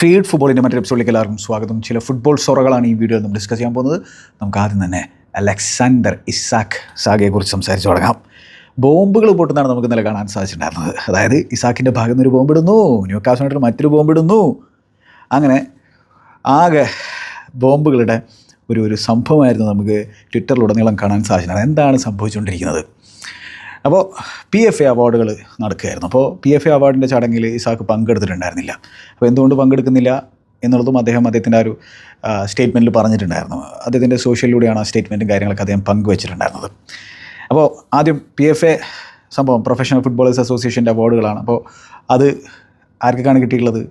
Create ഫുട്ബോളിന്റെ മറ്റൊരു എപ്പിസോഡിലേക്ക് എല്ലാവർക്കും സ്വാഗതം. ചില ഫുട്ബോൾ സൊറകളാണ് ഈ വീഡിയോയിൽ നമ്മൾ ഡിസ്കസ് ചെയ്യാൻ പോകുന്നത്. നമുക്ക് ആദ്യം തന്നെ അലക്സാണ്ടർ ഇസാഖ് സാഗയെക്കുറിച്ച് സംസാരിച്ചു തുടങ്ങാം. ബോംബുകൾ പൊട്ടുന്നതാണ് നമുക്ക് ഇന്നലെ കാണാൻ സാധിച്ചിട്ടുണ്ടായിരുന്നത്. അതായത് ഇസാഖിന്റെ ഭാഗത്ത് നിന്ന് ഒരു ബോംബിടുന്നു ന്യൂക്കാസിനായിട്ട് മറ്റൊരു ബോംബിടുന്നു അങ്ങനെ ആകെ ബോംബുകളുടെ ഒരു ഒരു സംഭവമായിരുന്നു നമുക്ക് ട്വിറ്ററിലുടനീളം കാണാൻ സാധിച്ചിട്ടുണ്ടായിരുന്നത്. എന്താണ് സംഭവിച്ചുകൊണ്ടിരിക്കുന്നത്? അപ്പോൾ പി എഫ് എ അവാർഡുകൾ നടക്കുകയായിരുന്നു. അപ്പോൾ പി എഫ് എ അവാർഡിന്റെ ചടങ്ങിൽ ഇസാക്ക് പങ്കെടുത്തിട്ടുണ്ടായിരുന്നില്ല. അപ്പോൾ എന്തുകൊണ്ട് പങ്കെടുക്കുന്നില്ല എന്നുള്ളതും അദ്ദേഹം അദ്ദേഹത്തിന്റെ ആ ഒരു സ്റ്റേറ്റ്മെന്റിൽ പറഞ്ഞിട്ടുണ്ടായിരുന്നു. അദ്ദേഹത്തിന്റെ സോഷ്യലിലൂടെയാണ് ആ സ്റ്റേറ്റ്മെന്റും കാര്യങ്ങളൊക്കെ അദ്ദേഹം പങ്കുവച്ചിട്ടുണ്ടായിരുന്നത്. അപ്പോൾ ആദ്യം പി എഫ് എ സംഭവം പ്രൊഫഷണൽ ഫുട്ബോളേഴ്സ് അസോസിയേഷന്റെ അവാർഡുകളാണ് അപ്പോൾ അത് ആർക്കൊക്കെയാണ് കിട്ടിയിട്ടുള്ളത്?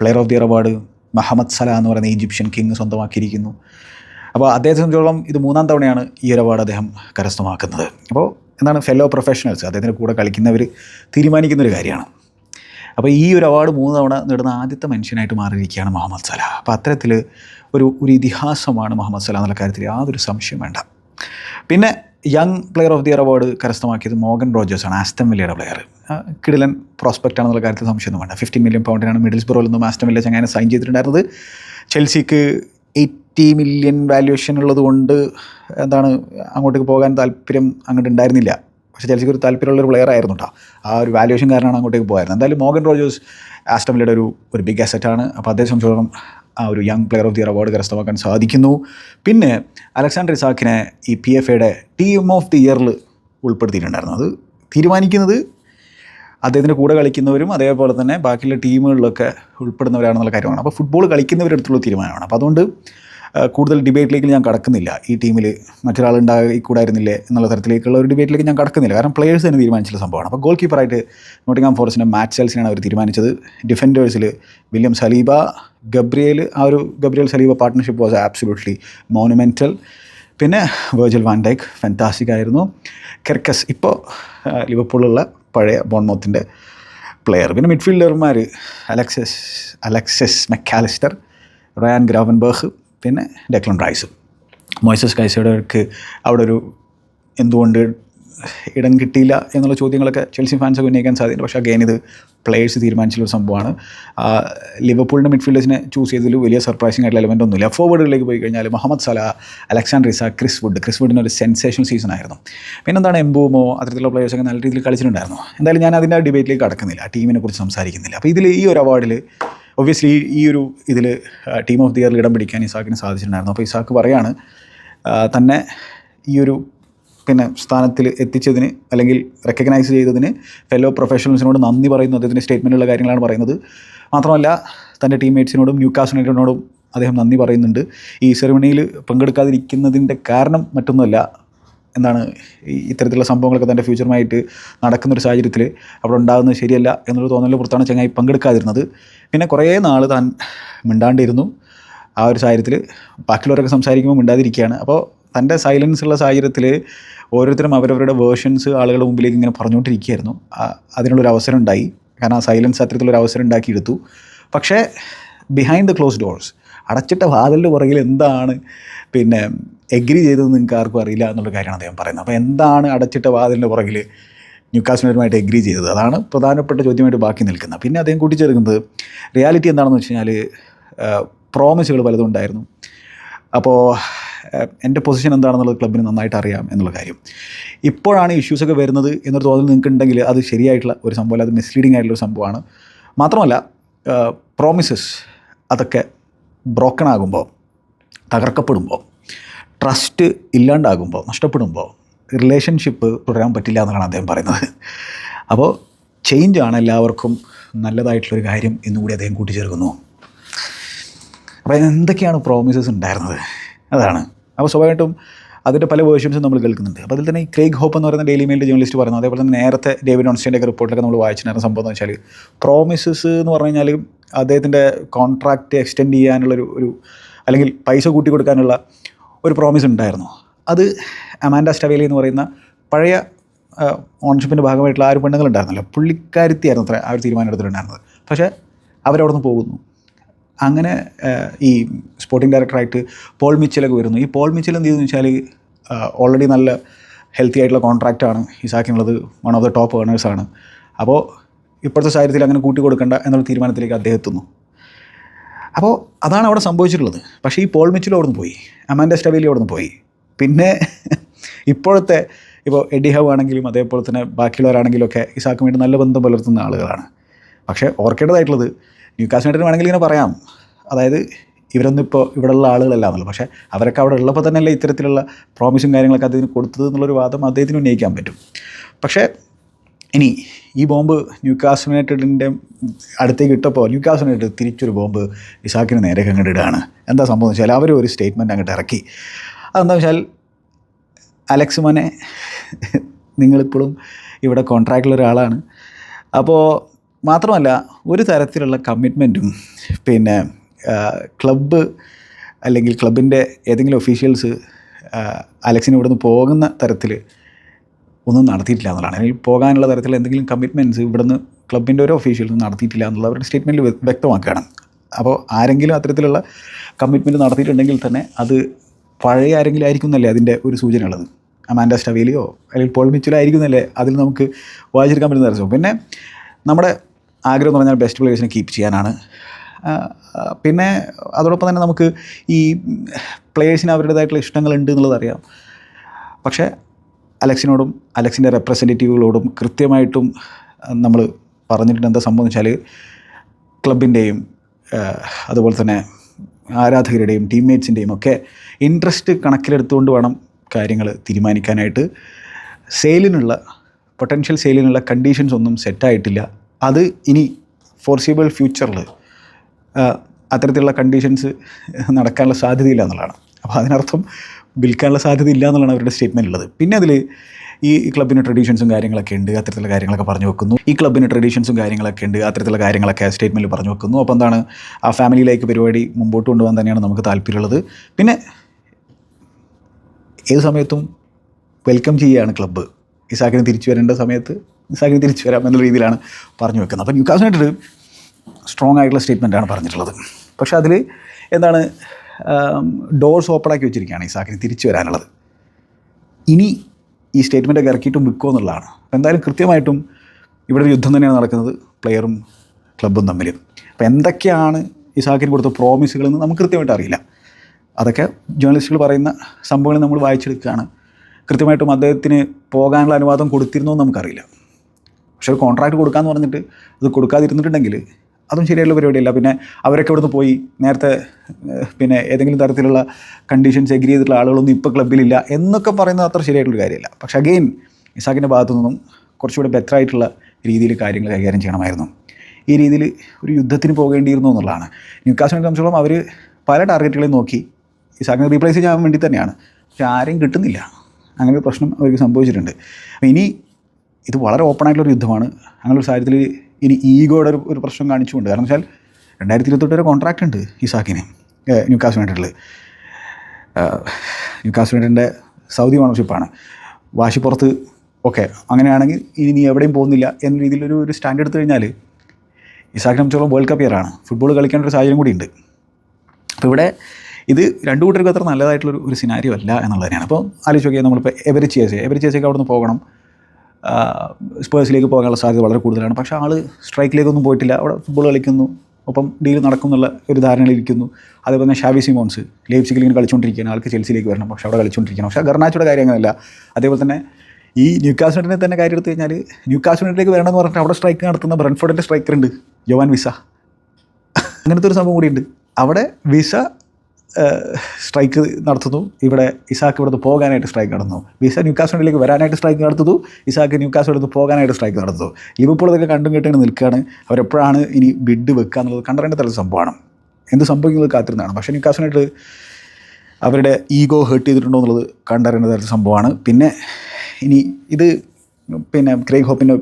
Player of the year award Mohamed Salah എന്ന് പറയുന്ന ഈജിപ്ഷ്യൻ കിങ് സ്വന്തമാക്കിയിരിക്കുന്നു. അപ്പോൾ അദ്ദേഹത്തെ സംബന്ധിച്ചോളം ഇത് മൂന്നാം തവണയാണ് ഈ ഒരു അവാർഡ് അദ്ദേഹം കരസ്ഥമാക്കുന്നത്. അപ്പോൾ എന്താണ് ഫെലോ പ്രൊഫഷണൽസ് അദ്ദേഹത്തിന്റെ കൂടെ കളിക്കുന്നവർ തീരുമാനിക്കുന്നൊരു കാര്യമാണ്. അപ്പോൾ ഈ ഒരു അവാർഡ് മൂന്ന് തവണ നേടുന്ന ആദ്യത്തെ മനുഷ്യനായിട്ട് മാറിയിരിക്കുകയാണ് മുഹമ്മദ് സലാഹ് അപ്പോൾ അത്തരത്തിൽ ഒരു ഒരു ഇതിഹാസമാണ് മുഹമ്മദ് സലാഹ് എന്നുള്ള കാര്യത്തിൽ യാതൊരു സംശയം വേണ്ട. പിന്നെ young player of the year award കരസ്ഥമാക്കിയത് മോഗൻ റോജേഴ്സാണ് ആസ്റ്റം വില്ലയുടെ പ്ലെയർ കിടിലൻ പ്രോസ്പെക്റ്റ് ആണെന്നുള്ള കാര്യത്തിൽ സംശയമൊന്നും വേണ്ട. ഫിഫ്റ്റി മില്യൺ പൗണ്ടിനാണ് മിഡിൽസ് ബ്രോയിൽ നിന്നും ആസ്റ്റം വില്ല ചങ്ങനെ സൈൻ ചെയ്തിട്ടുണ്ടായിരുന്നത്. ചെൽസിക്ക് എയ്റ്റി മില്യൺ വാല്യുവേഷൻ ഉള്ളത് കൊണ്ട് എന്താണ് അങ്ങോട്ടേക്ക് പോകാൻ താല്പര്യം അങ്ങോട്ട് ഉണ്ടായിരുന്നില്ല. പക്ഷേ ചെൽസിക്ക് ഒരു താല്പര്യമുള്ള ഒരു പ്ലെയർ ആയിരുന്നു കേട്ടോ ആ ഒരു വാല്യുവേഷൻ കാരണമാണ് അങ്ങോട്ടേക്ക് പോയത്. എന്തായാലും മോഗൻ റോജേഴ്സ് ആസ്റ്റം വില്ലയുടെ ഒരു ഒരു ബിഗ് അസറ്റാണ് അപ്പോൾ അദ്ദേഹം സംബന്ധിച്ചോളം ആ ഒരു young player of the year award കരസ്ഥമാക്കാൻ സാധിക്കുന്നു. പിന്നെ അലക്സാണ്ടർ ഇസാക്കിനെ ഈ പി എഫ് എയുടെ ടീം ഓഫ് ദി ഇയറിൽ ഉൾപ്പെടുത്തിയിട്ടുണ്ടായിരുന്നു. അത് തീരുമാനിക്കുന്നത് അദ്ദേഹത്തിന്റെ കൂടെ കളിക്കുന്നവരും അതേപോലെ തന്നെ ബാക്കിയുള്ള ടീമുകളിലൊക്കെ ഉൾപ്പെടുന്നവരാണെന്നുള്ള കാര്യമാണ്. അപ്പോൾ ഫുട്ബോൾ കളിക്കുന്നവരെടുത്തുള്ള തീരുമാനമാണ്. അപ്പോൾ അതുകൊണ്ട് കൂടുതൽ ഡിബേറ്റിലേക്ക് ഞാൻ കടക്കുന്നില്ല. ഈ ടീമിൽ മറ്റൊരാൾ ഉണ്ടായിക്കൂടായിരുന്നില്ലേ എന്നുള്ള തരത്തിലേക്കുള്ള ഒരു ഡിബേറ്റിലേക്ക് ഞാൻ കടക്കുന്നില്ല. കാരണം പ്ലേയേഴ്സ് തന്നെ തീരുമാനിച്ചുള്ള സംഭവമാണ്. അപ്പോൾ ഗോൾ കീപ്പറായിട്ട് നോട്ടിംഗാം ഫോറസ്റ്റിന്റെ മാറ്റ് സെൽസിനാണ് അവർ തീരുമാനിച്ചത്. ഡിഫൻഡേഴ്സിൽ വില്യം സലീബ ഗബ്രിയേൽ ആ ഒരു Gabriel Saliba partnership was absolutely monumental പിന്നെ വേർജൽ വാൻഡൈക്ക് ഫെന്റാസ്റ്റിക് ആയിരുന്നു. കെർക്കസ് ഇപ്പോൾ ലിവർപൂളിലുള്ള പഴയ ബോൺമോത്തിന്റെ പ്ലെയർ പിന്നെ മിഡ്ഫീൽഡർമാർ അലക്സസ് അലക്സസ് മെക്കാലിസ്റ്റർ റയാൻ ഗ്രാവൻബർഗ് പിന്നെ ഡെക്ലൻ റൈസും. മോയ്സസ് കൈസയുടെക്ക് അവിടെ ഒരു എന്തുകൊണ്ട് ഇടം കിട്ടിയില്ല എന്നുള്ള ചോദ്യങ്ങളൊക്കെ ചെൽസി ഫാൻസൊക്കെ ഉന്നയിക്കാൻ സാധ്യത പക്ഷേ അഗെയിൻ ഇത് പ്ലേയേഴ്സ് തീരുമാനിച്ചുള്ള സംഭവമാണ്. ലിവർപൂളിന്റെ മിഡ്ഫീൽഡേഴ്സിനെ ചൂസ് ചെയ്തതിൽ വലിയ സർപ്രൈസിംഗ് ആയിട്ടുള്ള എലമെന്റ് ഒന്നുമില്ല. ഫോർവേഡുകളിലേക്ക് പോയി കഴിഞ്ഞാൽ Mohamed Salah Alexander Isak Chris Wood. Chris വുഡിന് ഒരു സെൻസേഷണൽ സീസൺ ആയിരുന്നു. പിന്നെന്താണ് എംബൂമോ അത്തരത്തിലുള്ള പ്ലേയേഴ്സൊക്കെ നല്ല രീതിയിൽ കളിച്ചിട്ടുണ്ടായിരുന്നു. എന്തായാലും ഞാൻ അതിന്റെ ഡിബേറ്റിലേക്ക് കടക്കുന്നില്ല. ടീമിനെ കുറിച്ച് സംസാരിക്കുന്നില്ല. അപ്പോൾ ഇതിൽ ഈ ഒരു അവാർഡിൽ ഒബ്വിയസ്ലി ഈ ഒരു ഇതിൽ ടീം ഓഫ് ദി ഇയറിൽ ഇടം പിടിക്കാൻ ഇസാക്കിന് സാധിച്ചിട്ടുണ്ടായിരുന്നു. അപ്പോൾ ഇസാക്ക് പറയാണ് തന്നെ ഈ ഒരു പിന്നെ സ്ഥാനത്തിൽ എത്തിച്ചതിന് അല്ലെങ്കിൽ റെക്കഗ്നൈസ് ചെയ്തതിന് ഫെലോ പ്രൊഫഷണൽസിനോട് നന്ദി പറയുന്നു. അദ്ദേഹത്തിന്റെ സ്റ്റേറ്റ്മെന്റുള്ള കാര്യങ്ങളാണ് പറയുന്നത്. മാത്രമല്ല തന്റെ ടീംമേറ്റ്സിനോടും ന്യൂ കാസിനോടും അദ്ദേഹം നന്ദി പറയുന്നുണ്ട്. ഈ സെറിമണിയിൽ പങ്കെടുക്കാതിരിക്കുന്നതിന്റെ കാരണം മറ്റൊന്നുമല്ല. എന്താണ് ഇത്തരത്തിലുള്ള സംഭവങ്ങളൊക്കെ തന്റെ ഫ്യൂച്ചറുമായിട്ട് നടക്കുന്നൊരു സാഹചര്യത്തിൽ അവിടെ ഉണ്ടാകുന്നത് ശരിയല്ല എന്നൊരു തോന്നലിൽ പുറത്താണ് ചങ്ങായി പങ്കെടുക്കാതിരുന്നത്. പിന്നെ കുറേ നാൾ താൻ മിണ്ടാണ്ടിരുന്നു. ആ ഒരു സാഹചര്യത്തിൽ ബാക്കിയുള്ളവരൊക്കെ സംസാരിക്കുമ്പോൾ മിണ്ടാതിരിക്കുകയാണ്. അപ്പോൾ തന്റെ സൈലൻസ് ഉള്ള സാഹചര്യത്തിൽ ഓരോരുത്തരും അവരവരുടെ വേർഷൻസ് ആളുകളുടെ മുമ്പിലേക്ക് ഇങ്ങനെ പറഞ്ഞുകൊണ്ടിരിക്കുകയായിരുന്നു. അതിനുള്ളൊരു അവസരം ഉണ്ടായി കാരണം ആ സൈലൻസ് അത്തരത്തിലൊരു അവസരം ഉണ്ടാക്കിയെടുത്തു. പക്ഷേ ബിഹൈൻഡ് ദ ക്ലോസ് ഡോർസ് അടച്ചിട്ട വാതിലിന്റെ പുറകിൽ എന്താണ്? പിന്നെ എഗ്രി ചെയ്തതെന്ന് നിങ്ങൾക്ക് ആർക്കും അറിയില്ല എന്നുള്ള കാര്യമാണ് അദ്ദേഹം പറയുന്നത്. അപ്പോൾ എന്താണ് അടച്ചിട്ട വാതിലിന്റെ പുറകിൽ ന്യൂക്കാസിനറുമായിട്ട് എഗ്രി ചെയ്തത്? അതാണ് പ്രധാനപ്പെട്ട ചോദ്യമായിട്ട് ബാക്കി നിൽക്കുന്നത്. പിന്നെ അദ്ദേഹം കൂട്ടിച്ചേർക്കുന്നത് റിയാലിറ്റി എന്താണെന്ന് വെച്ച് കഴിഞ്ഞാൽ പ്രോമിസുകൾ പലതും ഉണ്ടായിരുന്നു. അപ്പോൾ എന്റെ പൊസിഷൻ എന്താണെന്നുള്ളത് ക്ലബിന് നന്നായിട്ട് അറിയാം എന്നുള്ള കാര്യം. ഇപ്പോഴാണ് ഇഷ്യൂസൊക്കെ വരുന്നത് എന്നൊരു തോന്നൽ നിങ്ങൾക്ക് ഉണ്ടെങ്കിൽ അത് ശരിയായിട്ടുള്ള ഒരു സംഭവമല്ല അത് മിസ്ലീഡിംഗ് ആയിട്ടുള്ള ഒരു സംഭവമാണ്. മാത്രമല്ല പ്രോമിസസ് അതൊക്കെ ബ്രോക്കൺ ആകുമ്പോൾ തകർക്കപ്പെടുമ്പോൾ ട്രസ്റ്റ് ഇല്ലാണ്ടാകുമ്പോൾ നഷ്ടപ്പെടുമ്പോൾ റിലേഷൻഷിപ്പ് തുടരാൻ പറ്റില്ല എന്നാണ് അദ്ദേഹം പറയുന്നത്. അപ്പോൾ ചേഞ്ചാണ് എല്ലാവർക്കും നല്ലതായിട്ടുള്ളൊരു കാര്യം എന്നുകൂടി അദ്ദേഹം കൂട്ടിച്ചേർക്കുന്നു. അപ്പോൾ എന്തൊക്കെയാണ് പ്രോമിസസ് ഉണ്ടായിരുന്നത്? അതാണ്. അപ്പോൾ സ്വാഭാവികമായിട്ടും അതിന്റെ പല വേർഷൻസും നമ്മൾ കേൾക്കുന്നുണ്ട്. അപ്പോൾ അതിൽ തന്നെ ഈ ക്രേഗ് ഹോപ്പ് എന്ന് പറയുന്ന ഡെയിലി മെയിലിന്റെ ജേർണലിസ്റ്റ് പറയുന്നത് അതേപോലെ തന്നെ നേരത്തെ ഡേവിഡ് ഓൺസ്റ്റൈന്റെ ഒക്കെ റിപ്പോർട്ടിലൊക്കെ നമ്മൾ വായിച്ചിട്ടുണ്ടായിരുന്ന സംഭവം എന്ന് വെച്ചാൽ പ്രോമിസസ് എന്ന് പറഞ്ഞു കഴിഞ്ഞാൽ അദ്ദേഹത്തിന്റെ കോൺട്രാക്റ്റ് എക്സ്റ്റെൻഡ് ചെയ്യാനുള്ളൊരു ഒരു അല്ലെങ്കിൽ പൈസ കൂട്ടി കൊടുക്കാനുള്ള ഒരു പ്രോമിസ് ഉണ്ടായിരുന്നു. അത് അമാൻഡ സ്റ്റവേലി എന്ന് പറയുന്ന പഴയ ഓണർഷിപ്പിന്റെ ഭാഗമായിട്ടുള്ള ആ ഒരു പെണ്ണുങ്ങളുണ്ടായിരുന്നല്ലോ. പുള്ളിക്കാരുത്തിയായിരുന്നു അത്ര ആ ഒരു തീരുമാനം എടുത്തിട്ടുണ്ടായിരുന്നത് പക്ഷേ അവരവിടെ നിന്ന് പോകുന്നു. അങ്ങനെ ഈ സ്പോർട്ടിംഗ് ഡയറക്ടറായിട്ട് പോൾ മിച്ചലൊക്കെ വരുന്നു. ഈ പോൾ മിച്ചൽ എന്ത് ചെയ്തെന്ന് വെച്ചാൽ ഓൾറെഡി നല്ല ഹെൽത്തി ആയിട്ടുള്ള കോൺട്രാക്റ്റാണ് ഇസാക്കിനുള്ളത് വൺ ഓഫ് ദ ടോപ്പ് ഏണേഴ്സാണ് അപ്പോൾ ഇപ്പോഴത്തെ സാഹചര്യത്തിൽ അങ്ങനെ കൂട്ടി കൊടുക്കണ്ട എന്നുള്ള തീരുമാനത്തിലേക്ക് അദ്ദേഹം എത്തുന്നു. അപ്പോൾ അതാണ് അവിടെ സംഭവിച്ചിട്ടുള്ളത്. പക്ഷേ ഈ പോൾ അവിടെ നിന്ന് പോയി. അമാൻഡ സ്റ്റവേലി നിന്ന് പോയി. പിന്നെ ഇപ്പോഴത്തെ ഇപ്പോൾ എഡി ഹവ് ആണെങ്കിലും അതേപോലെ തന്നെ ബാക്കിയുള്ളവരാണെങ്കിലും ഒക്കെ ഇസാക്ക് വേണ്ടി നല്ല ബന്ധം പുലർത്തുന്ന ആളുകളാണ്. പക്ഷേ ഓർക്കേണ്ടതായിട്ടുള്ളത് ന്യൂ ന്യൂക്കാസിനായിട്ട് വേണമെങ്കിൽ ഇങ്ങനെ പറയാം. അതായത് ഇവരൊന്നും ഇപ്പോൾ ഇവിടെയുള്ള ആളുകളല്ല എന്നുള്ളത്. പക്ഷേ അവരൊക്കെ അവിടെ ഉള്ളപ്പോൾ തന്നെയല്ലേ ഇത്തരത്തിലുള്ള പ്രോമിസും കാര്യങ്ങളൊക്കെ അദ്ദേഹത്തിന് കൊടുത്തത് എന്നുള്ളൊരു വാദം അദ്ദേഹത്തിന് ഉന്നയിക്കാൻ പറ്റും. പക്ഷേ ഇനി ഈ ബോംബ് ന്യൂക്കാസ് യുണൈറ്റഡിന്റെ അടുത്തേക്ക് ഇട്ടപ്പോൾ ന്യൂക്കാസ് യുണൈറ്റഡ് തിരിച്ചൊരു ബോംബ് ഇസാക്കിന് നേരെ അങ്ങോട്ട് ഇടുകയാണ്. എന്താ സംഭവം എന്ന് വെച്ചാൽ അവർ ഒരു സ്റ്റേറ്റ്മെന്റ് അങ്ങോട്ട് ഇറക്കി. അതെന്താ വെച്ചാൽ അലക്സ് മോനെ നിങ്ങളിപ്പോഴും ഇവിടെ കോൺട്രാക്റ്റിലുള്ള ഒരാളാണ്. അപ്പോൾ മാത്രമല്ല ഒരു തരത്തിലുള്ള കമ്മിറ്റ്മെന്റും പിന്നെ ക്ലബ്ബ് അല്ലെങ്കിൽ ക്ലബിന്റെ ഏതെങ്കിലും ഒഫീഷ്യൽസ് അലക്സിന് ഇവിടുന്ന് പോകുന്ന തരത്തിൽ ഒന്നും നടത്തിയിട്ടില്ല എന്നുള്ളതാണ്. അല്ലെങ്കിൽ പോകാനുള്ള തരത്തിൽ എന്തെങ്കിലും കമ്മിറ്റ്മെന്റ്സ് ഇവിടുന്ന് ക്ലബിന്റെ ഒരു ഒഫീഷ്യൽ നിന്ന് നടത്തിയിട്ടില്ല എന്നുള്ള അവരുടെ സ്റ്റേറ്റ്മെന്റിൽ വ്യക്തമാക്കുകയാണ്. അപ്പോൾ ആരെങ്കിലും അത്തരത്തിലുള്ള കമ്മിറ്റ്മെന്റ് നടത്തിയിട്ടുണ്ടെങ്കിൽ തന്നെ അത് പഴയ ആരെങ്കിലും ആയിരിക്കും എന്നല്ലേ അതിന്റെ ഒരു സൂചന ഉള്ളത് അമാൻഡ സ്റ്റവേലിയോ അല്ലെങ്കിൽ പോൾ മിച്ചിലോ എന്നല്ലേ അതിൽ നമുക്ക് വായിച്ചെടുക്കാൻ പറ്റുന്ന തരച്ചു പിന്നെ നമ്മുടെ ആഗ്രഹം എന്ന് പറഞ്ഞാൽ ബെസ്റ്റ് പ്ലേയേഴ്സിനെ കീപ്പ് ചെയ്യാനാണ്. പിന്നെ അതോടൊപ്പം തന്നെ നമുക്ക് ഈ പ്ലേയേഴ്സിന് അവരുടേതായിട്ടുള്ള ഇഷ്ടങ്ങളുണ്ട് എന്നുള്ളത് അറിയാം. പക്ഷേ അലക്സിനോടും അലക്സിന്റെ റെപ്രസെന്റേറ്റീവുകളോടും കൃത്യമായിട്ടും നമ്മൾ പറഞ്ഞിട്ടുണ്ട് എന്താ സംഭവം വെച്ചാൽ ക്ലബിന്റെയും അതുപോലെ തന്നെ ആരാധകരുടെയും ടീംമേറ്റ്സിന്റെയും ഒക്കെ ഇൻട്രസ്റ്റ് കണക്കിലെടുത്തുകൊണ്ട് വേണം കാര്യങ്ങൾ തീരുമാനിക്കാനായിട്ട്. സെയിലിനുള്ള പൊട്ടൻഷ്യൽ സെയിലിനുള്ള കണ്ടീഷൻസ് ഒന്നും സെറ്റായിട്ടില്ല അത് ഇനി ഫോർസിബിൾ ഫ്യൂച്ചറിൽ അത്തരത്തിലുള്ള കണ്ടീഷൻസ് നടക്കാനുള്ള സാധ്യതയില്ല എന്നുള്ളതാണ്. അപ്പോൾ അതിനർത്ഥം വിൽക്കാനുള്ള സാധ്യത ഇല്ല എന്നുള്ളതാണ് അവരുടെ സ്റ്റേറ്റ്മെന്റ് ഉള്ളത് പിന്നെ അതിൽ ഈ ക്ലബിന് ട്രഡീഷൻസും കാര്യങ്ങളൊക്കെ ഉണ്ട് അത്തരത്തിലുള്ള കാര്യങ്ങളൊക്കെ പറഞ്ഞു വെക്കുന്നു. ഈ ക്ലബിന് ട്രഡീഷൻസും കാര്യങ്ങളൊക്കെ ഉണ്ട് അത്തരത്തിലുള്ള കാര്യങ്ങളൊക്കെ സ്റ്റേറ്റ്മെന്റിൽ പറഞ്ഞു വെക്കുന്നു. അപ്പോൾ എന്താണ് ആ ഫാമിലി ലൈക്ക് പരിപാടി മുമ്പോട്ട് കൊണ്ടുപോകാൻ തന്നെയാണ് നമുക്ക് താല്പര്യമുള്ളത്. പിന്നെ ഏത് സമയത്തും വെൽക്കം ചെയ്യുകയാണ് ക്ലബ്ബ് ഇസാക്കിന് തിരിച്ചു വരേണ്ട സമയത്ത് ഇസാക്കിന് തിരിച്ചു വരാം എന്നുള്ള രീതിയിലാണ് പറഞ്ഞു വെക്കുന്നത്. അപ്പോൾ ന്യൂക്കാസ് സ്ട്രോങ് ആയിട്ടുള്ള സ്റ്റേറ്റ്മെന്റാണ് പറഞ്ഞിട്ടുള്ളത്. പക്ഷേ അതിൽ എന്താണ് ഡോർസ് ഓപ്പണാക്കി വെച്ചിരിക്കുകയാണ് ഇസാക്കിന് തിരിച്ചു വരാനുള്ളത്. ഇനി ഈ സ്റ്റേറ്റ്മെന്റൊക്കെ ഇറക്കിയിട്ടും വിൽക്കുമോ എന്നുള്ളതാണ്. എന്തായാലും കൃത്യമായിട്ടും ഇവിടെ ഒരു യുദ്ധം തന്നെയാണ് നടക്കുന്നത് പ്ലെയറും ക്ലബ്ബും തമ്മിൽ അപ്പോൾ എന്തൊക്കെയാണ് ഇസാക്കിന് കൊടുത്ത പ്രോമിസുകളെന്ന് നമുക്ക് കൃത്യമായിട്ട് അറിയില്ല. അതൊക്കെ ജേർണലിസ്റ്റുകൾ പറയുന്ന സംഭവങ്ങൾ നമ്മൾ വായിച്ചെടുക്കുകയാണ്. കൃത്യമായിട്ടും അദ്ദേഹത്തിന് പോകാനുള്ള അനുവാദം കൊടുത്തിരുന്നോ നമുക്കറിയില്ല. പക്ഷേ ഒരു കോൺട്രാക്ട് കൊടുക്കാമെന്ന് പറഞ്ഞിട്ട് അത് കൊടുക്കാതിരുന്നിട്ടുണ്ടെങ്കിൽ അതും ശരിയായിട്ടുള്ള പരിപാടിയല്ല. പിന്നെ അവരൊക്കെ ഇവിടുന്ന് പോയി നേരത്തെ പിന്നെ ഏതെങ്കിലും തരത്തിലുള്ള കണ്ടീഷൻസ് എഗ്രി ചെയ്തിട്ടുള്ള ആളുകളൊന്നും ഇപ്പോൾ ക്ലബ്ബിലില്ല എന്നൊക്കെ പറയുന്നത് അത്ര ശരിയായിട്ടുള്ള കാര്യമല്ല. പക്ഷെ അഗെയിൻ ഇസാക്കിന്റെ ഭാഗത്തു നിന്നും കുറച്ചുകൂടെ ബെറ്റർ ആയിട്ടുള്ള രീതിയിൽ കാര്യങ്ങൾ കൈകാര്യം ചെയ്യണമായിരുന്നു. ഈ രീതിയിൽ ഒരു യുദ്ധത്തിന് പോകേണ്ടിയിരുന്നു എന്നുള്ളതാണ്. ന്യൂക്കാസിനെ സംബന്ധിച്ചോളം അവർ പല ടാർഗറ്റുകളെയും നോക്കി. ഇസാക്കിനെ റീപ്ലേസ് ചെയ്യാൻ വേണ്ടി തന്നെയാണ്. പക്ഷെ ആരെയും കിട്ടുന്നില്ല. അങ്ങനെ ഒരു പ്രശ്നം അവർക്ക് സംഭവിച്ചിട്ടുണ്ട്. ഇനി ഇത് വളരെ ഒരു യുദ്ധമാണ്. അങ്ങനെ ഒരു സാഹചര്യത്തിൽ ഇനി ഈഗോയുടെ ഒരു ഒരു പ്രശ്നം കാണിച്ചുകൊണ്ട്. കാരണം വെച്ചാൽ രണ്ടായിരത്തി ഇരുപത്തെട്ട് വരെ കോൺട്രാക്റ്റ് ഉണ്ട് ഇസാക്കിന് ന്യൂക്കാസ് യുണൈറ്റഡിൽ ന്യൂക്കാസ് യുണൈറ്റഡിന്റെ സൗദി ഓണർഷിപ്പാണ്. വാശിപ്പുറത്ത് ഓക്കെ അങ്ങനെയാണെങ്കിൽ ഇനി നീ എവിടെയും പോകുന്നില്ല എന്ന രീതിയിലൊരു ഒരു സ്റ്റാൻഡ് എടുത്തു കഴിഞ്ഞാൽ ഇസാക്കിനെ സംബന്ധിച്ചോളം വേൾഡ് കപ്പ് ഇയറാണ് ഫുട്ബോൾ കളിക്കേണ്ട ഒരു സാഹചര്യം കൂടി ഉണ്ട് അപ്പോൾ ഇവിടെ ഇത് രണ്ടു കൂട്ടർക്കും അത്ര നല്ലതായിട്ടുള്ളൊരു ഒരു സിനാരിയോ അല്ല എന്നുള്ളതിനാണ്. അപ്പോൾ ആലോചിച്ച് നോക്കിയാൽ നമ്മളിപ്പോൾ എവരി എവരിച്ചിയസൊക്കെ അവിടെ നിന്ന് പോകണം. സ്പേഴ്സിലേക്ക് പോകാനുള്ള സാധ്യത വളരെ കൂടുതലാണ്. പക്ഷേ ആൾ സ്ട്രൈക്കിലേക്കൊന്നും പോയിട്ടില്ല. അവിടെ ഫുട്ബോൾ കളിക്കുന്നു. ഒപ്പം ഡീൽ നടക്കുന്നുള്ള ഒരു ധാരണയിലിരിക്കുന്നു അതേപോലെ തന്നെ ഷാവി സിമോൺസ് ലേപ്സിക്കിൽ ഇങ്ങനെ കളിച്ചുകൊണ്ടിരിക്കുകയാണ്. ആൾക്ക് ചെൽസിയിലേക്ക് വരണം. പക്ഷേ അവിടെ കളിച്ചുകൊണ്ടിരിക്കണം പക്ഷേ ഗർണാച്ചയുടെ കാര്യം അതേപോലെ തന്നെ ഈ യുണൈറ്റഡിനെ തന്നെ കാര്യം എടുത്തു കഴിഞ്ഞാൽ യുണൈറ്റഡിലേക്ക് വരണമെന്ന് പറഞ്ഞിട്ട് അവിടെ സ്ട്രൈക്ക് നടത്തുന്ന ബ്രൺഫോർഡിന്റെ സ്ട്രൈക്കർ ഉണ്ട് ജോവാൻ വിസ. അങ്ങനത്തെ ഒരു സംഭവം കൂടിയുണ്ട്. അവിടെ വിസ സ്ട്രൈക്ക് നടത്തുന്നു. ഇവിടെ ഇസാക്ക് ഇവിടുന്ന് പോകാനായിട്ട് സ്ട്രൈക്ക് നടന്നു. വിസ ന്യൂക്കാസിലേക്ക് വരാനായിട്ട് സ്ട്രൈക്ക് നടത്തുന്നു. ഇസാക്ക് ന്യൂക്കാസ് നിന്ന് പോകാനായിട്ട് സ്ട്രൈക്ക് നടത്തുന്നു. ലിവർപൂൾ ഇതൊക്കെ കണ്ടും കേട്ടാണ് നിൽക്കുകയാണ്. അവരെപ്പോഴാണ് ഇനി ബിഡ് വെക്കുക എന്നുള്ളത് കണ്ടറിയേണ്ട തരം സംഭവമാണ്. എന്ത് സംഭവിക്കുന്നത് കാത്തിരുന്നതാണ്. പക്ഷേ ന്യൂക്കാസിനായിട്ട് അവരുടെ ഈഗോ ഹേർട്ട് ചെയ്തിട്ടുണ്ടോ എന്നുള്ളത് കണ്ടറിയേണ്ട തരത്തിൽ സംഭവമാണ്. പിന്നെ ഇനി ഇത് പിന്നെ ക്രേഗ് ഹോപ്പിന്റെ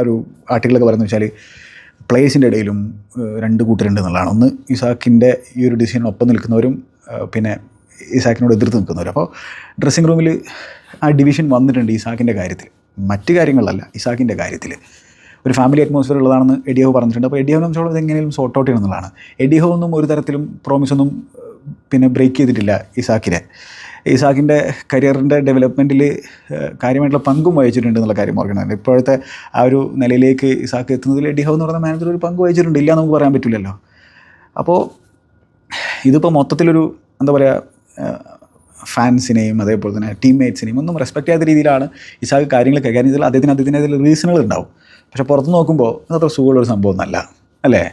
ഒരു ആർട്ടിക്കിളൊക്കെ പറയുന്നത് വെച്ചാൽ പ്ലേയേഴ്സിന്റെ ഇടയിലും രണ്ട് കൂട്ടരുണ്ട് എന്നുള്ളതാണ്. ഒന്ന് ഇസാക്കിന്റെ ഈ ഒരു ഡിസിഷൻ ഒപ്പം നിൽക്കുന്നവരും പിന്നെ ഇസാക്കിനോട് എതിർത്ത് നിൽക്കുന്നവരും. അപ്പോൾ ഡ്രസ്സിംഗ് റൂമിൽ ആ ഡിവിഷൻ വന്നിട്ടുണ്ട് ഇസാക്കിന്റെ കാര്യത്തിൽ. മറ്റ് കാര്യങ്ങളല്ല ഇസാക്കിന്റെ കാര്യത്തിൽ. ഒരു ഫാമിലി അറ്റ്മോസ്ഫിയർ ഉള്ളതാണെന്ന് എഡിയോ പറഞ്ഞിട്ടുണ്ട്. അപ്പോൾ എഡിയോ സംബന്ധിച്ചോളം ഇത് എങ്ങനെയും സോർട്ട് ഔട്ട് ചെയ്യണമെന്നുള്ളതാണ് എഡിയോ ഒന്നും ഒരു തരത്തിലും പ്രോമിസ് ഒന്നും പിന്നെ ബ്രേക്ക് ചെയ്തിട്ടില്ല ഇസാക്കിനെ. ഇസാക്കിന്റെ കരിയറിന്റെ ഡെവലപ്മെന്റിൽ കാര്യമായിട്ടുള്ള പങ്കും വഹിച്ചിട്ടുണ്ട് എന്നുള്ള കാര്യം ഓർക്കണം ഇപ്പോഴത്തെ ആ ഒരു നിലയിലേക്ക് ഇസാക്ക് എത്തുന്നതിൽ എഡിഹോ എന്ന് പറയുന്ന മാനേജർ ഒരു പങ്ക് വഹിച്ചിട്ടുണ്ട്. ഇല്ല നമുക്ക് പറയാൻ പറ്റില്ലല്ലോ. അപ്പോൾ ഇതിപ്പോൾ മൊത്തത്തിലൊരു എന്താ പറയുക ഫാൻസിനെയും അതേപോലെ തന്നെ ടീംമേറ്റ്സിനെയും ഒന്നും റെസ്പെക്ട് ചെയ്യാത്ത രീതിയിലാണ് ഇസാഖ് കാര്യങ്ങൾ കൈകാര്യം ചെയ്താൽ അദ്ദേഹത്തിന് അദ്ദേഹത്തിന്റെ റീസണുകൾ ഉണ്ടാവും. പക്ഷേ പുറത്ത് നോക്കുമ്പോൾ അത്ര സുഖമുള്ളൊരു സംഭവം ഒന്നല്ല. അല്ലേ?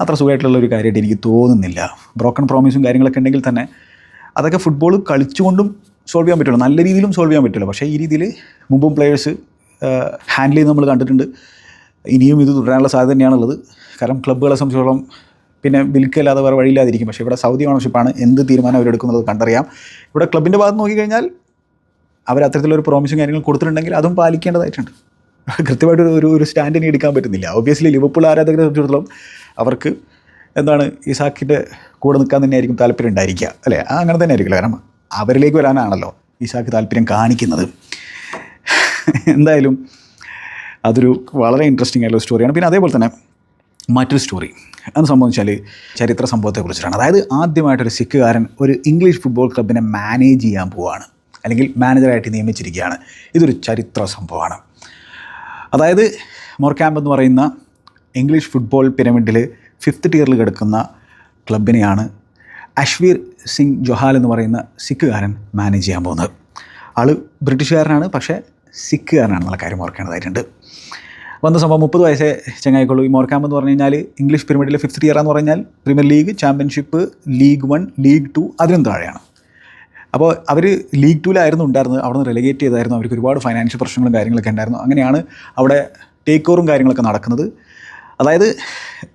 അത്ര സുഖമായിട്ടുള്ള ഒരു കാര്യമായിട്ട് എനിക്ക് തോന്നുന്നില്ല. ബ്രോക്കൺ പ്രോമിസും കാര്യങ്ങളൊക്കെ ഉണ്ടെങ്കിൽ തന്നെ അതൊക്കെ ഫുട്ബോൾ കളിച്ചുകൊണ്ടും സോൾവ് ചെയ്യാൻ പറ്റുള്ളൂ. നല്ല രീതിയിലും സോൾവ് ചെയ്യാൻ പറ്റില്ല. പക്ഷേ ഈ രീതിയിൽ മുമ്പും പ്ലേയേഴ്സ് ഹാൻഡിൽ ചെയ്ത് നമ്മൾ കണ്ടിട്ടുണ്ട്. ഇനിയും ഇത് തുടരാനുള്ള സാധ്യത തന്നെയാണുള്ളത് കാരണം ക്ലബ്ബുകളെ സംബന്ധിച്ചോളം പിന്നെ വിൽക്കല്ലാതെ വേറെ വഴിയില്ലാതിരിക്കും. പക്ഷേ ഇവിടെ സൗദി ഓണർഷിപ്പാണ് എന്ത് തീരുമാനം അവരെടുക്കുന്നത് കണ്ടറിയാം. ഇവിടെ ക്ലബിന്റെ ഭാഗത്ത് നോക്കിക്കഴിഞ്ഞാൽ അവർ അത്തരത്തിലൊരു പ്രോമിസും കാര്യങ്ങൾ കൊടുത്തിട്ടുണ്ടെങ്കിൽ അതും പാലിക്കേണ്ടതായിട്ടുണ്ട്. കൃത്യമായിട്ട് ഒരു- ഒരു സ്റ്റാൻഡിനെ എടുക്കാൻ പറ്റുന്നില്ല. ഒബ്വിയസ്ലി ലിവർപൂൾ ആരാധകരെ സംബന്ധിച്ചിടത്തോളം അവർക്ക് എന്താണ് ഇസാക്കിന്റെ കൂടെ നിൽക്കാൻ തന്നെയായിരിക്കും താല്പര്യം ഉണ്ടായിരിക്കുക അല്ലേ? അങ്ങനെ തന്നെ ആയിരിക്കില്ല കാരണം അവരിലേക്ക് വരാനാണല്ലോ ഇസാക്ക് താല്പര്യം കാണിക്കുന്നത്. എന്തായാലും അതൊരു വളരെ ഇൻട്രസ്റ്റിംഗ് ആയിട്ടുള്ള സ്റ്റോറിയാണ് പിന്നെ അതേപോലെ തന്നെ മറ്റൊരു സ്റ്റോറി അത് സംബന്ധിച്ചാൽ ചരിത്ര സംഭവത്തെക്കുറിച്ചിട്ടാണ്. അതായത് ആദ്യമായിട്ടൊരു സിഖുകാരൻ ഒരു ഇംഗ്ലീഷ് ഫുട്ബോൾ ക്ലബിനെ മാനേജ് ചെയ്യാൻ പോവുകയാണ് അല്ലെങ്കിൽ മാനേജറായിട്ട് നിയമിച്ചിരിക്കുകയാണ്. ഇതൊരു ചരിത്ര സംഭവമാണ്. അതായത് മൊർക്യാമ്പ് എന്ന് പറയുന്ന ഇംഗ്ലീഷ് ഫുട്ബോൾ പിരമിഡിൽ ഫിഫ്ത്ത് ടിയറിൽ കിടക്കുന്ന ക്ലബിനെയാണ് അശ്വീർ സിംഗ് ജൊഹാൽ എന്ന് പറയുന്ന സിഖുകാരൻ മാനേജ് ചെയ്യാൻ പോകുന്നത്. ആൾ ബ്രിട്ടീഷുകാരനാണ് പക്ഷേ സിഖുകാരനാണെന്നുള്ള കാര്യം ഓർക്കേണ്ടതായിട്ടുണ്ട്. വന്ന സംഭവം? മുപ്പത് വയസ്സേ ചങ്ങായിക്കുള്ളൂ. ഈ മോർക്കാമ്പ് എന്ന് പറഞ്ഞു കഴിഞ്ഞാൽ ഇംഗ്ലീഷ് പിരമിഡിലെ ഫിഫ്ത്ത് ഇയർ എന്ന് പറഞ്ഞാൽ premier league championship league one league two അതിനും താഴെയാണ്. അപ്പോൾ അവർ ലീഗ് ടൂലായിരുന്നു ഉണ്ടായിരുന്നത്. അവിടെ നിന്ന് റെലിഗേറ്റ് ചെയ്തായിരുന്നു. അവർക്ക് ഒരുപാട് ഫൈനാൻഷ്യൽ പ്രശ്നങ്ങളും കാര്യങ്ങളൊക്കെ ഉണ്ടായിരുന്നു. അങ്ങനെയാണ് അവിടെ ടേക്ക് ഓവറും കാര്യങ്ങളൊക്കെ നടക്കുന്നത്. അതായത്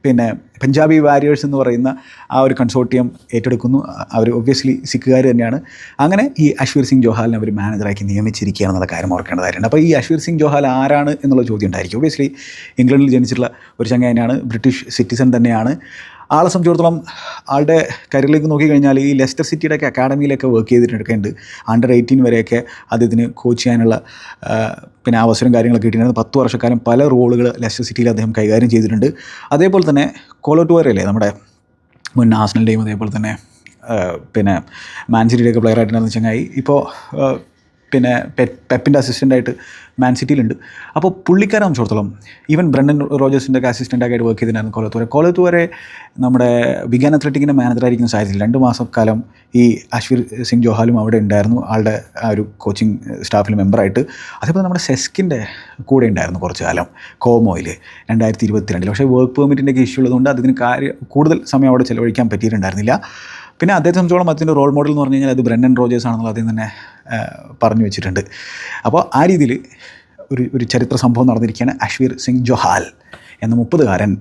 പിന്നെ പഞ്ചാബി വാരിയേഴ്സ് എന്ന് പറയുന്ന ആ ഒരു കൺസോർട്ടിയം ഏറ്റെടുക്കുന്നു. അവർ ഒബ്വിയസ്ലി സിഖുകാർ തന്നെയാണ്. അങ്ങനെ ഈ അശ്വീർ സിംഗ് ജോഹാലിനെ അവർ മാനേജറാക്കി നിയമിച്ചിരിക്കുകയാണെന്നുള്ള കാര്യം ഓർക്കേണ്ടതായിട്ടുണ്ട് അപ്പോൾ ഈ അശ്വീർ സിംഗ് ജോഹാൽ ആരാണ് എന്നുള്ള ചോദ്യം ഉണ്ടായിരിക്കും. ഒബ്വിയസ്ലി ഇംഗ്ലണ്ടിൽ ജനിച്ചിട്ടുള്ള ഒരു ചങ്ങായിനാണ് ബ്രിട്ടീഷ് സിറ്റിസൺ തന്നെയാണ്. ആളെ സംബന്ധിച്ചിടത്തോളം ആളുടെ കരിയറിലേക്ക് നോക്കിക്കഴിഞ്ഞാൽ ഈ ലെസ്റ്റർ സിറ്റിയുടെ ഒക്കെ അക്കാഡമിയിലൊക്കെ വർക്ക് ചെയ്തിട്ടൊക്കെയുണ്ട് അണ്ടർ എയ്റ്റീൻ വരെയൊക്കെ അദ്ദേഹത്തിന് കോച്ച് ചെയ്യാനുള്ള പിന്നെ അവസരം കാര്യങ്ങളൊക്കെ കിട്ടിയിട്ടുണ്ട്. പത്ത് വർഷക്കാലം പല റോളുകൾ ലെസ്റ്റർ സിറ്റിയിൽ അദ്ദേഹം കൈകാര്യം ചെയ്തിട്ടുണ്ട്. അതേപോലെ തന്നെ കോലോട്ടുവരല്ലേ നമ്മുടെ മുൻ ആസ്നലിന്റെയും അതേപോലെ തന്നെ പിന്നെ മാൻ സിറ്റിയുടെയൊക്കെ പ്ലെയർ ആയിട്ടുണ്ടായിരുന്ന ചങ്ങായി. ഇപ്പോൾ പിന്നെ പെപ്പിന്റെ അസിസ്റ്റന്റായിട്ട് മാൻ സിറ്റിയിലുണ്ട് അപ്പോൾ പുള്ളിക്കാരെ സംബന്ധിച്ചിടത്തോളം ഈവൻ ബ്രണ്ടൻ റോജേഴ്സിന്റെ ഒക്കെ അസിസ്റ്റന്റായിട്ട് വർക്ക് ചെയ്തിട്ടുണ്ടായിരുന്നു കൊല്ലത്ത് വരെ. കൊല്ലത്ത് വരെ നമ്മുടെ വിഗാൻ അത്ലറ്റിക്കിന്റെ മാനേജറായിരിക്കുന്ന സാഹചര്യത്തിൽ രണ്ട് മാസക്കാലം ഈ അശ്വിർ സിംഗ് ജോഹാലും അവിടെ ഉണ്ടായിരുന്നു ആളുടെ ആ ഒരു കോച്ചിങ് സ്റ്റാഫിൽ മെമ്പറായിട്ട് അതേപോലെ നമ്മുടെ സെസ്കിന്റെ കൂടെ ഉണ്ടായിരുന്നു കുറച്ച് കാലം കോമോയിൽ രണ്ടായിരത്തി ഇരുപത്തിരണ്ടിൽ പക്ഷേ വർക്ക് പെർമിറ്റിന്റെ ഒക്കെ ഇഷ്യൂ ഉള്ളതുകൊണ്ട് അതിന് കാര്യം കൂടുതൽ സമയം അവിടെ ചിലവഴിക്കാൻ പറ്റിയിട്ടുണ്ടായിരുന്നില്ല. പിന്നെ അദ്ദേഹത്തെ സംബന്ധിച്ചോളം അതിന്റെ റോൾ മോഡൽ എന്ന് പറഞ്ഞു കഴിഞ്ഞാൽ അത് ബ്രെൻഡൻ റോജേഴ്സ് ആണെന്നുള്ള അദ്ദേഹം തന്നെ പറഞ്ഞു വെച്ചിട്ടുണ്ട്. അപ്പോൾ ആ രീതിയിൽ ഒരു ഒരു ചരിത്ര സംഭവം നടന്നിരിക്കുകയാണ് അശ്വീർ സിംഗ് ജോഹാൽ എന്ന മുപ്പതുകാരൻ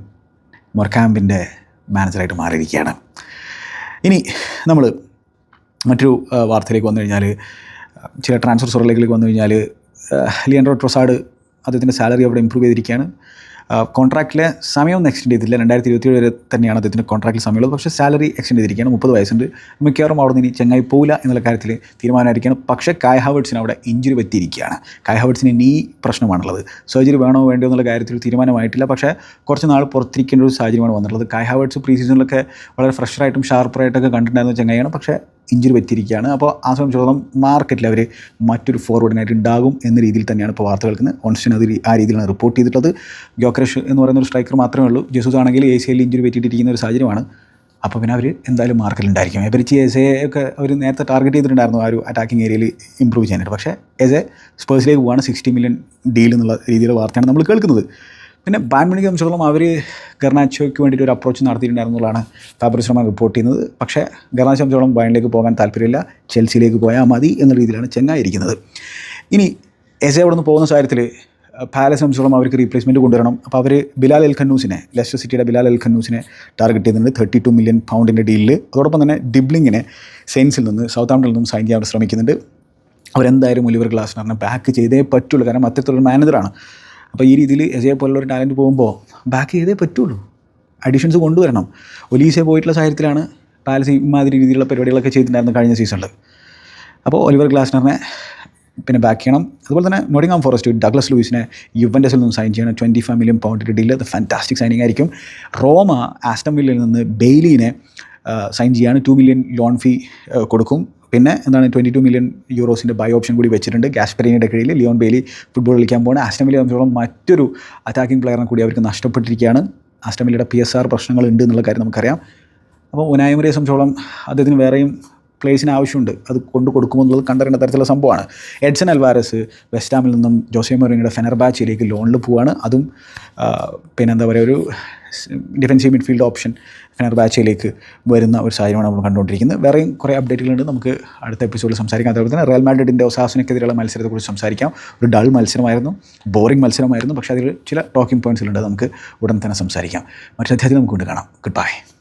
മൊർക്കാമ്പിന്റെ മാനേജറായിട്ട് മാറിയിരിക്കുകയാണ്. ഇനി നമ്മൾ മറ്റൊരു വാർത്തയിലേക്ക് വന്നു കഴിഞ്ഞാൽ ചില ട്രാൻസ്ഫർ സൊറയിലേക്ക് വന്നു കഴിഞ്ഞാൽ ലിയൻഡ്രോ ട്രൊസാഡ് അദ്ദേഹത്തിന്റെ സാലറി അവിടെ ഇമ്പ്രൂവ് ചെയ്തിരിക്കുകയാണ്. കോൺട്രാക്റ്റിലെ സമയമൊന്നും എക്സ്റ്റെൻഡ് ചെയ്തില്ല രണ്ടായിരത്തി ഇരുപത്തി വരെ തന്നെയാണ് അദ്ദേഹത്തിന്റെ കോൺട്രാക്റ്റിൽ സമയമുള്ളത്. പക്ഷേ സാലറി എക്സ്റ്റെൻഡ് ചെയ്തിരിക്കുകയാണ്. മുപ്പത് വയസ്സുണ്ട്. മിക്കവാറും അവിടെ നിന്ന് ഇനി ചെങ്ങായി പോവില്ല എന്നുള്ള കാര്യത്തിൽ തീരുമാനമായിരിക്കുകയാണ്. പക്ഷേ കായ് ഹാവേഡ്സിന് അവിടെ ഇഞ്ചുറി പറ്റിയിരിക്കുകയാണ്. കായ് ഹാവേഡ്സിന് നീ പ്രശ്നമാണുള്ളത്. സർജറി വേണോ വേണ്ടോ എന്നുള്ള കാര്യത്തിൽ തീരുമാനമായിട്ടില്ല. പക്ഷേ കുറച്ച് നാൾ പുറത്തിരിക്കേണ്ട ഒരു സാഹചര്യമാണ് വന്നിട്ടുള്ളത്. കായ് ഹാവേഡ്സ് പ്രീ സീസണിലൊക്കെ വളരെ ഫ്രഷറായിട്ടും ഷാർപ്പറായിട്ടൊക്കെ കണ്ടിട്ടുണ്ടായിരുന്ന ചെങ്ങായിയാണ്. പക്ഷേ ഇഞ്ചുറി പറ്റിയിരിക്കുകയാണ്. അപ്പോൾ ആ സംബന്ധിച്ചിടത്തോളം മാർക്കറ്റിൽ അവർ മറ്റൊരു ഫോർവേഡിനായിട്ട് ഉണ്ടാകും എന്ന രീതിയിൽ തന്നെയാണ് ഇപ്പോൾ വാർത്ത കേൾക്കുന്നത്. ഓൺസ്റ്റൻ അത് ആ രീതിയിലാണ് റിപ്പോർട്ട് ചെയ്തിട്ടുള്ളത്. ഗ്യോക്രഷ് എന്ന് പറയുന്ന ഒരു സ്ട്രൈക്കർ മാത്രമേ ഉള്ളൂ. ജസൂസ് ആണെങ്കിൽ എല്ലിൽ ഇഞ്ചുറി പറ്റിയിട്ടിരിക്കുന്ന ഒരു സാഹചര്യമാണ്. അപ്പോൾ പിന്നെ അവർ എന്തായാലും മാർക്കറ്റിൽ ഉണ്ടായിരിക്കും. എവരിച്ച് എസ് എ ഒക്കെ അവർ നേരത്തെ ടാർഗറ്റ് ചെയ്തിട്ടുണ്ടായിരുന്നു ആ ഒരു അറ്റാക്കിംഗ് ഏരിയയിൽ ഇമ്പ്രൂവ് ചെയ്യാനായിട്ട്. പക്ഷേ എസ് എ സ്പേഴ്സിലേക്ക് പോവാണ്. സിക്സ്റ്റി മില്യൺ ഡീൽ എന്നുള്ള രീതിയിലുള്ള വാർത്തയാണ് നമ്മൾ കേൾക്കുന്നത്. പിന്നെ ബാൻമണിക്ക് സംബന്ധിച്ചിടത്തോളം അവർ ഗർണാച്ചോയ്ക്ക് വേണ്ടിയിട്ട് ഒരു അപ്രോച്ച് നടത്തിയിട്ടുണ്ടായിരുന്നുള്ളതാണ് റഹ്മാൻ റിപ്പോർട്ട് ചെയ്യുന്നത്. പക്ഷേ ഗർണാച്ചോ സംബന്ധിച്ചോളം ബയണിലേക്ക് പോകാൻ താല്പര്യമില്ല. ചെൽസിയിലേക്ക് പോയാൽ മതി എന്ന രീതിയിലാണ് ചെങ്ങായി ഇരിക്കുന്നത് ഇനി എസ് അവിടെ നിന്ന് പോകുന്ന കാര്യത്തിൽ പാലസ് സംബന്ധിച്ചോളം അവർക്ക് റീപ്ലേസ്മെന്റ് കൊണ്ടുവരണം. അപ്പോൾ അവർ ബിലാൽ എൽ ഖന്നൂസിനെ ലെസ്റ്റർ സിറ്റിയുടെ ബിലാൽ എൽ ഖന്നൂസിനെ ടാർഗറ്റ് ചെയ്യുന്നുണ്ട് തേർട്ടി ടു മില്യൺ പൗണ്ടിന്റെ ഡീലിൽ അതോടൊപ്പം തന്നെ ഡിബ്ലിങ്ങിനെ സെയിൻസിൽ നിന്ന് സൗത്ത് ആംപ്ടണിൽ നിന്നും സൈൻ ചെയ്യാൻ ശ്രമിക്കുന്നുണ്ട്. അവരെന്തായാലും ഒലിവർ ഗ്ലാസ്നറിനെ ബാക്ക് ചെയ്തേ പറ്റുള്ളൂ. കാരണം അത്തരത്തിലുള്ള മാനേജറാണ് അപ്പോൾ ഈ രീതിയിൽ എസയെ പോലുള്ള ഒരു ടാലന്റ് പോകുമ്പോൾ ബാക്ക് ചെയ്തേ പറ്റുള്ളൂ. അഡീഷൻസ് കൊണ്ടുവരണം. ഒലീസെ പോയിട്ടുള്ള സാഹചര്യത്തിലാണ് പാലസ് ഇമാതിരി രീതിയിലുള്ള പരിപാടികളൊക്കെ ചെയ്തിട്ടുണ്ടായിരുന്നു കഴിഞ്ഞ സീസണിൽ അപ്പോൾ ഒലിവർ ഗ്ലാസ്നറിനെ പിന്നെ ബാക്ക് ചെയ്യണം. അതുപോലെ തന്നെ നോട്ടിംഗാം ഫോറസ്റ്റ് ഡഗ്ലസ് ലൂയിസിനെ യുവൻഡസിൽ നിന്ന് സൈൻ ചെയ്യണം. Twenty five million pound deal അത് ഫാന്റാസ്റ്റിക് സൈനിങ് ആയിരിക്കും. റോമ ആസ്റ്റംവില്ലിൽ നിന്ന് ബെയിലിനെ സൈൻ ചെയ്യാണ് ടു മില്യൺ ലോൺ ഫീ കൊടുക്കും. പിന്നെ എന്താണ് ട്വന്റി ടു മില്യൺ യൂറോസിന്റെ ബൈ ഓപ്ഷൻ കൂടി വെച്ചിട്ടുണ്ട്. ഗാസ്പെരീനയുടെ കീഴിൽ ലിയോൺ ബേലി ഫുട്ബോൾ കളിക്കാൻ പോകുന്ന ആസ്റ്റം വില്ലിയെ സംബന്ധിച്ചോളം മറ്റൊരു അറ്റാക്കിംഗ് പ്ലെയറിനെ കൂടി അവർക്ക് നഷ്ടപ്പെട്ടിരിക്കുകയാണ്. ആസ്റ്റം വില്ലയുടെ പി എസ് ആർ പ്രശ്നങ്ങൾ ഉണ്ട് എന്നുള്ള കാര്യം നമുക്കറിയാം. അപ്പോൾ ഉനായമറിയെ സംബന്ധിച്ചോളം അദ്ദേഹത്തിന് വേറെയും പ്ലേസിന് ആവശ്യമുണ്ട്. അത് കൊണ്ടു കൊടുക്കുമെന്നുള്ളത് കണ്ടറിയേണ്ട തരത്തിലുള്ള സംഭവമാണ്. എഡ്സൺ അൽവാരസ് വെസ്റ്റാമിൽ നിന്നും ജോസെ മൊറീനയുടെ ഫെനർബാച്ചിലേക്ക് ലോണിൽ പോവുകയാണ്. അതും പിന്നെ എന്താ പറയുക ഒരു ഡിഫൻസീവ് മിഡ്ഫീൽഡ് ഓപ്ഷൻ ഫെനർബാച്ചയിലേക്ക് വരുന്ന ഒരു സാഹചര്യമാണ് നമ്മൾ കണ്ടുകൊണ്ടിരിക്കുന്നത്. വേറെയും കുറേ അപ്ഡേറ്റുകളുണ്ട് നമുക്ക് അടുത്ത എപ്പിസോഡിൽ സംസാരിക്കാം. അതുപോലെ തന്നെ റയൽ മാഡ്രിഡിന്റെ ഒസാസിനെതിരെയുള്ള മത്സരത്തെക്കുറിച്ച് സംസാരിക്കാം. ഒരു ഡൾ മത്സരമായിരുന്നു ബോറിംഗ് മത്സരമായിരുന്നു. പക്ഷേ അതിൽ ചില ടോക്കിംഗ് പോയിന്റ്സിലുണ്ട് നമുക്ക് ഉടൻ തന്നെ സംസാരിക്കാം. മറ്റൊരു അധ്യായത്തിൽ നമുക്ക് കൊണ്ട് കാണാം. Good bye